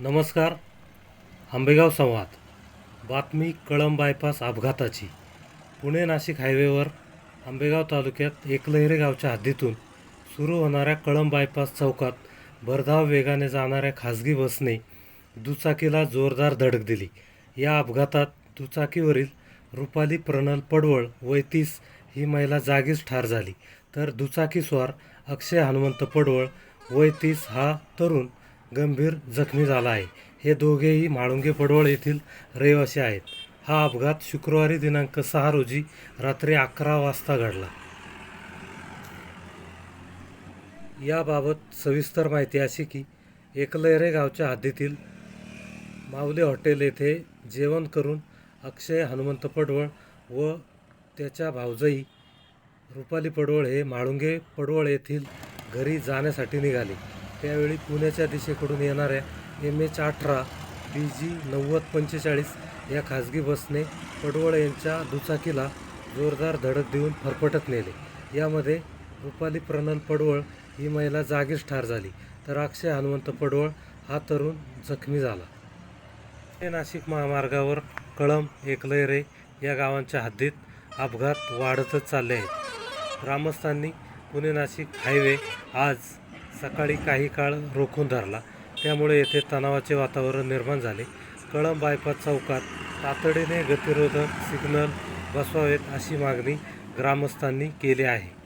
नमस्कार आंबेगाव संवाद. बातमी कळंब बायपास अपघाताची. पुणे नाशिक हायवेवर आंबेगाव तालुक्यात एकलहरे गावच्या हद्दीतून सुरू होणाऱ्या कळंब बायपास चौकात भरधाव वेगाने जाणाऱ्या खाजगी बसने दुचाकीला जोरदार धडक दिली. या अपघातात दुचाकीवरील रुपाली प्रणल पडवळ वय तीस ही महिला जागीच ठार झाली. तर दुचाकीस्वार अक्षय हनुमंत पडवळ वय तीस हा तरुण गंभीर जखमी झाला आहे. हे दोघेही म्हाळुंगे पडवळ येथील रहिवासी आहेत. हा अपघात शुक्रवारी दिनांक सहा रोजी रात्री अकरा वाजता घडला. याबाबत सविस्तर माहिती अशी की एकलैरे गावच्या हद्दीतील माऊली हॉटेल येथे जेवण करून अक्षय हनुमंत पडवळ व त्याच्या भावजई रुपाली पडवळ हे म्हाळुंगे पडवळ येथील घरी जाण्यासाठी निघाले. त्यावेळी पुण्याच्या दिशेकडून येणाऱ्या एम एच अठरा बी जी नव्वद पंचेचाळीस या खाजगी बसने पडवळ यांच्या दुचाकीला जोरदार धडक देऊन फरफटत नेले. यामध्ये रुपाली प्रणल पडवळ ही महिला जागीच ठार झाली तर अक्षय हनुमंत पडवळ हा तरुण जखमी झाला. पुणे नाशिक महामार्गावर कळम एकलैरे या गावांच्या हद्दीत अपघात वाढतच चालले आहेत. ग्रामस्थांनी पुणे नाशिक हायवे आज सकाळी काही काळ रोखून धरला. त्यामुळे येथे तणावाचे वातावरण निर्माण झाले. कळंब बायपास चौकात तातडीने गतिरोधक सिग्नल बसवावेत अशी मागणी ग्रामस्थांनी केली आहे.